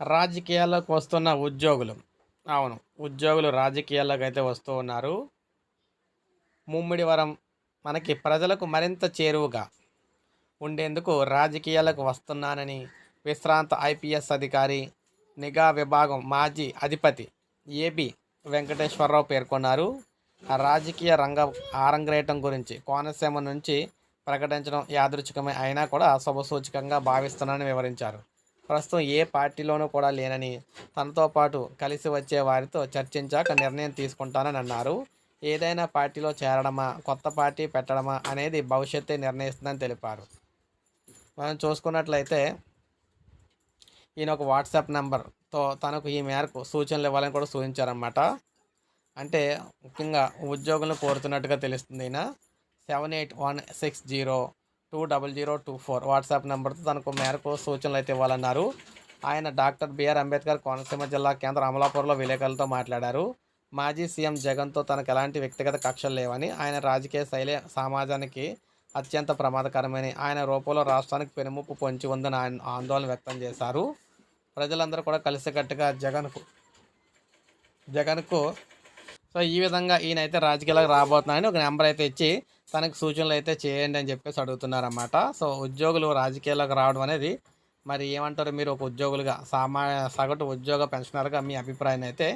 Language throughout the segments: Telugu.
రాజకీయాల్లోకి వస్తున్న ఉద్యోగులు. అవును ఉద్యోగులు రాజకీయాల్లోకి అయితే వస్తూ ఉన్నారు. ముమ్మిడివరం మనకి ప్రజలకు మరింత చేరువుగా ఉండేందుకు రాజకీయాలకు వస్తున్నానని విశ్రాంత ఐపీఎస్ అధికారి నిఘా విభాగం మాజీ అధిపతి ఏబి వెంకటేశ్వరరావు పేర్కొన్నారు. రాజకీయ రంగ ఆరంగేయటం గురించి కోనసీమ నుంచి ప్రకటించడం యాదృచ్ఛికమే అయినా కూడా శుభసూచకంగా భావిస్తున్నానని వివరించారు. ప్రస్తుతం ఏ పార్టీలోనూ కూడా లేనని తనతో పాటు కలిసి వచ్చే వారితో చర్చించాక నిర్ణయం తీసుకుంటానని అన్నారు. ఏదైనా పార్టీలో చేరడమా కొత్త పార్టీ పెట్టడమా అనేది భవిష్యత్తే నిర్ణయిస్తుందని తెలిపారు. మనం చూసుకున్నట్లయితే ఈయన ఒక వాట్సాప్ నెంబర్తో తనకు ఈ మేరకు సూచనలు ఇవ్వాలని కూడా సూచించారన్నమాట. అంటే ముఖ్యంగా ఉద్యోగులను కోరుతున్నట్టుగా తెలుస్తుంది ఈయన. Seven eight one six zero two double zero two four. WhatsApp నెంబర్తో తనకు మేరకు సూచనలు అయితే ఇవ్వాలన్నారు. ఆయన డాక్టర్ బిఆర్ అంబేద్కర్ కోనసీమ జిల్లా కేంద్ర అమలాపూర్లో విలేకరులతో మాట్లాడారు. మాజీ సీఎం జగన్తో తనకు ఎలాంటి వ్యక్తిగత కక్షలు లేవని ఆయన రాజకీయ శైలి సమాజానికి అత్యంత ప్రమాదకరమని ఆయన రూపంలో రాష్ట్రానికి పెనుముప్పు పొంచి ఉందని ఆయన ఆందోళన వ్యక్తం చేశారు. ప్రజలందరూ కూడా కలిసికట్టుగా జగన్కు జగన్కు సో ఈ విధంగా ఈయన అయితే రాజకీయాలకు రాబోతున్నాయని ఒక నెంబర్ అయితే ఇచ్చి తనకు సూచనలు అయితే చేయండి అని చెప్పేసి అడుగుతున్నారన్నమాట. సో ఉద్యోగులు రాజకీయాలకు రావడం అనేది మరి ఏమంటారు? మీరు ఒక ఉద్యోగులుగా సామా సగటు ఉద్యోగ పెన్షనర్గా మీ అభిప్రాయాన్ని అయితే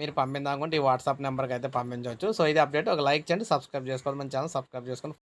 మీరు పంపిందాకుంటే ఈ వాట్సాప్ నెంబర్కి అయితే పంపించవచ్చు. సో ఇది అప్డేట్. ఒక లైక్ చేయండి సబ్స్క్రైబ్ చేసుకోవాలి మన ఛానల్ సబ్స్క్రైబ్ చేసుకొని